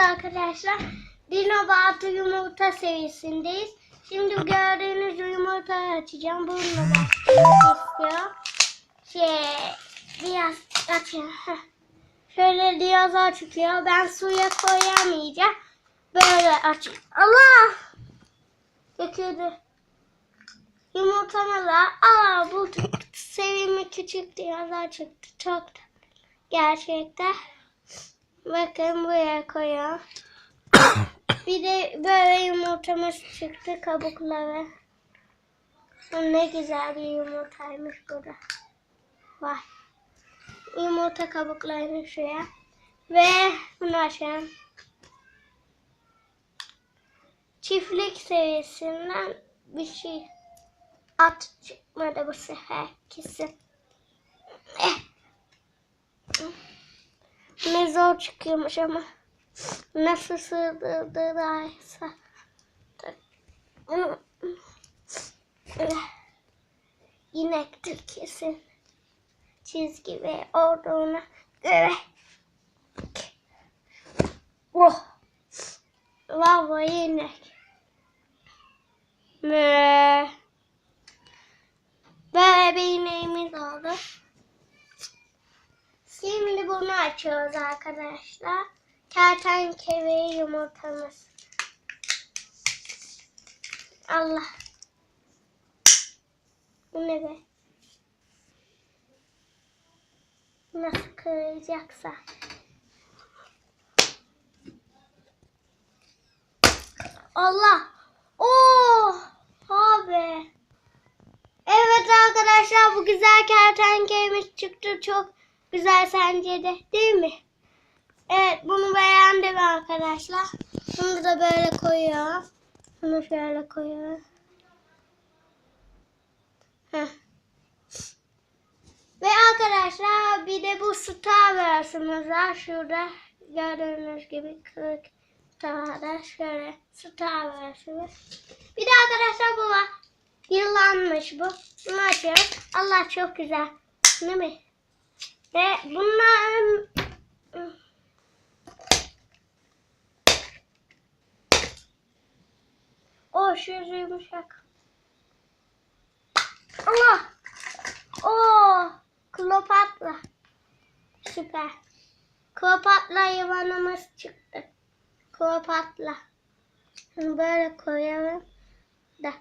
arkadaşlar. Dino Batı yumurta seviyesindeyiz. Şimdi gördüğünüz yumurtayı açacağım. Bununla başlamak istiyor. Şey, biraz açayım. Şöyle biraz çıkıyor. Ben suya koyamayacağım. Böyle aç. Allah! Döküldü. Yumurtamı da aa bu sevimi küçük biraz çıktı. Çok da. Gerçekten. Bakın buraya koyuyorum. Bir de böyle yumurtamız çıktı kabukları. Bu Ne güzel bir yumurtaymış bu da. Vay. Yumurta kabuklarını şuraya. Ve bunu açalım. Çiftlik seviyesinden bir şey at çıkmadı bu sefer kesin. Eh. Ne zor çıkıyormuş ama. Nasıl sığdırdığıysa. İnektir kesin. Çizgi ve olduğuna göre. Oh. Vallahi inek. Ve böyle bir ineğimiz oldu. Şimdi bunu açıyoruz arkadaşlar. Kertenkele yumurtamız. Allah. Bu ne be? Nasıl kıracaksa. Allah. Oh. Abi. Evet arkadaşlar bu güzel kertenkelemiz çıktı. Çok güzel sence de değil mi? Evet bunu beğendim arkadaşlar. Bunu da böyle koyuyorum. Bunu şöyle koyuyorum. Heh. Ve arkadaşlar bir de bu Star Wars'ımız var. Şurada gördüğünüz gibi kırık tavada şöyle Star Wars'ımız. Bir de arkadaşlar bu var. Yıllanmış bu. Bunu açıyoruz. Allah çok güzel. Değil mi? Ve bunların O şu yumuşak. Allah. Oo, Kleopatra. Süper. Kleopatra yılanımız çıktı. Kleopatra. Bunu böyle koyalım da